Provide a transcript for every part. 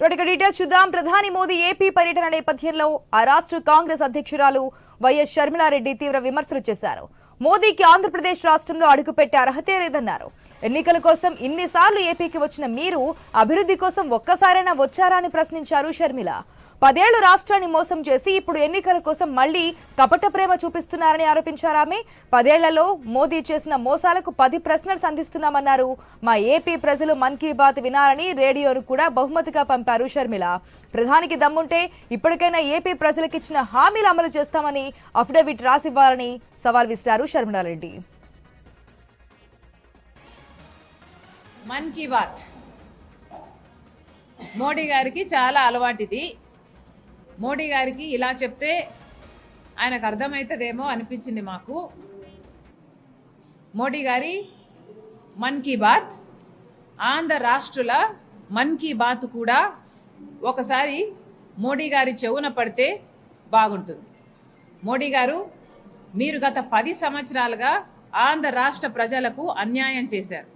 రొటిక details చూద్దాం. ప్రధాని Modi AP పర్యటన నేపథ్యంలో ఆ రాష్ట్ర కాంగ్రెస్ అధ్యక్షురాలు వైఎస్ షర్మిలారెడ్డి తీవ్ర విమర్శలు చేశారు. మోదీకి ఆంధ్రప్రదేశ్ రాష్ట్రంలో అడుగుపెట్టే అర్హతే లేదన్నారు. ఎన్నికల కోసం ఇన్నిసార్లు ఏపీకి వచ్చిన మీరు అభివృద్ధి కోసం ఒక్కసారైనా వచ్చారా అని ప్రశ్నించారు షర్మిల. పదేళ్ళు రాష్ట్రాన్ని మోసం చేసి ఇప్పుడు ఎన్నికల కోసం మళ్ళీ కపట ప్రేమ చూపిస్తున్నారని ఆరోపించారు ఆమె. పదేళ్ళలో మోదీ చేసిన మోసాలకు పది ప్రశ్నలు సంధిస్తున్నామన్నారు. మా ఏపీ ప్రజలు మన్ కీ బాత్ వినాలని రేడియోను కూడా బహుమతిగా పంపారు షర్మిల. ప్రధానికి దమ్ముంటే ఇప్పటికైనా ఏపీ ప్రజలకు ఇచ్చిన హామీలు అమలు చేస్తామని అఫిడవిట్ రాసివ్వాలని సవాల్ విసిరారు షర్మిలారెడ్డి మన్ కీ బాత్. మోడీ గారికి చాలా అలవాటిది. మోడీ గారికి ఇలా చెప్తే ఆయనకు అర్థమవుతుందేమో అనిపించింది మాకు. మోడీ గారి మన్ కీ బాత్ ఆంధ్ర రాష్ట్రుల మన్ కీ బాత్ కూడా ఒకసారి మోడీ గారి చెవున పడితే బాగుంటుంది. మోడీ గారు మీరు గత పది సంవత్సరాలుగా ఆంధ్ర రాష్ట్ర ప్రజలకు అన్యాయం చేశారు.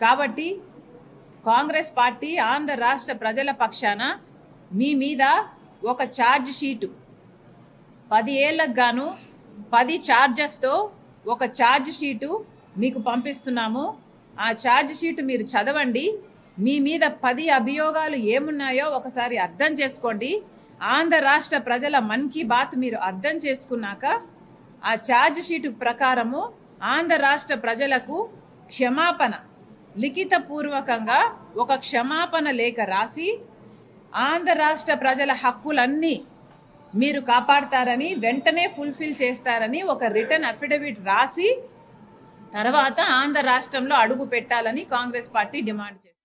కాబట్టి కాంగ్రెస్ పార్టీ ఆంధ్ర రాష్ట్ర ప్రజల పక్షాన మీ మీద ఒక ఛార్జ్ షీటు. పది ఏళ్ళకు గాను పది ఛార్జెస్తో ఒక ఛార్జ్ షీటు మీకు పంపిస్తున్నాము. ఆ ఛార్జ్ షీటు మీరు చదవండి. మీ మీద పది అభియోగాలు ఏమున్నాయో ఒకసారి అర్థం చేసుకోండి. ఆంధ్ర రాష్ట్ర ప్రజల మన్ కీ బాత్ మీరు అర్థం చేసుకున్నాక ఆ ఛార్జ్ షీటు ప్రకారము ఆంధ్ర రాష్ట్ర ప్రజలకు క్షమాపణ లిఖిత పూర్వకంగా ఒక క్షమాపణ లేఖ రాసి ఆంధ్ర రాష్ట్ర ప్రజల హక్కులన్నీ మీరు కాపాడతారని వెంటనే ఫుల్ఫిల్ చేస్తారని ఒక రిటర్న్ అఫిడవిట్ రాసి తర్వాత ఆంధ్ర రాష్ట్రంలో అడుగు పెట్టాలని కాంగ్రెస్ పార్టీ డిమాండ్ చేసింది